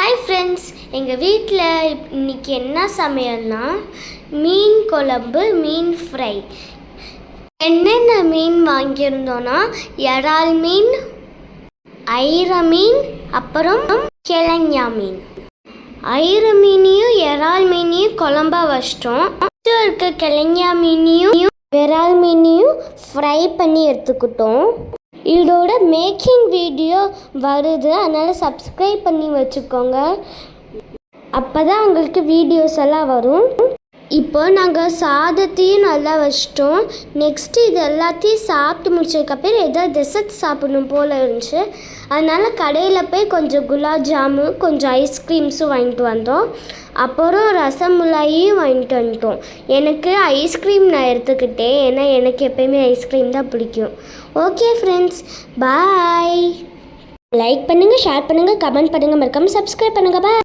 Hi friends எங்கள் வீட்டில் இன்னைக்கு என்ன சமையல்னா மீன் குழம்பு மீன் ஃப்ரை என்னென்ன மீன் வாங்கியிருந்தோன்னா இறால் மீன் ஐர மீன் அப்புறம் கிழங்கா மீன். ஐர மீனையும் இறால் மீனையும் குழம்பா வச்சிட்டோம். இருக்க கிழங்கா மீனையும் விரால் மீனையும் ஃப்ரை பண்ணி எடுத்துக்கிட்டோம். இதோட மேக்கிங் வீடியோ வருது. அதனால் சப்ஸ்கிரைப் பண்ணி வச்சுக்கோங்க. அப்போ தான் உங்களுக்கு வீடியோஸ் எல்லாம் வரும். இப்போ நாங்கள் சாதத்தையும் நல்லா வச்சிட்டோம். நெக்ஸ்ட்டு இது எல்லாத்தையும் சாப்பிட்டு முடிச்சதுக்கப்புறம் ஏதாவது டெசர்ட் சாப்பிடணும் போல் இருந்துச்சு. அதனால் கடையில் போய் கொஞ்சம் குலாப் ஜாமு கொஞ்சம் ஐஸ்கிரீம்ஸும் வாங்கிட்டு வந்தோம். அப்புறம் ரசமுலாயும் வாங்கிட்டு வந்துட்டோம். எனக்கு ஐஸ்கிரீம் நான் எடுத்துக்கிட்டேன். ஏன்னா எனக்கு எப்பயுமே ஐஸ்கிரீம் தான் பிடிக்கும். ஓகே ஃப்ரெண்ட்ஸ் பாய் லைக் பண்ணுங்கள் ஷேர் பண்ணுங்கள் கமெண்ட் பண்ணுங்கள் மறக்காமல் சப்ஸ்கிரைப் பண்ணுங்கள் பாய்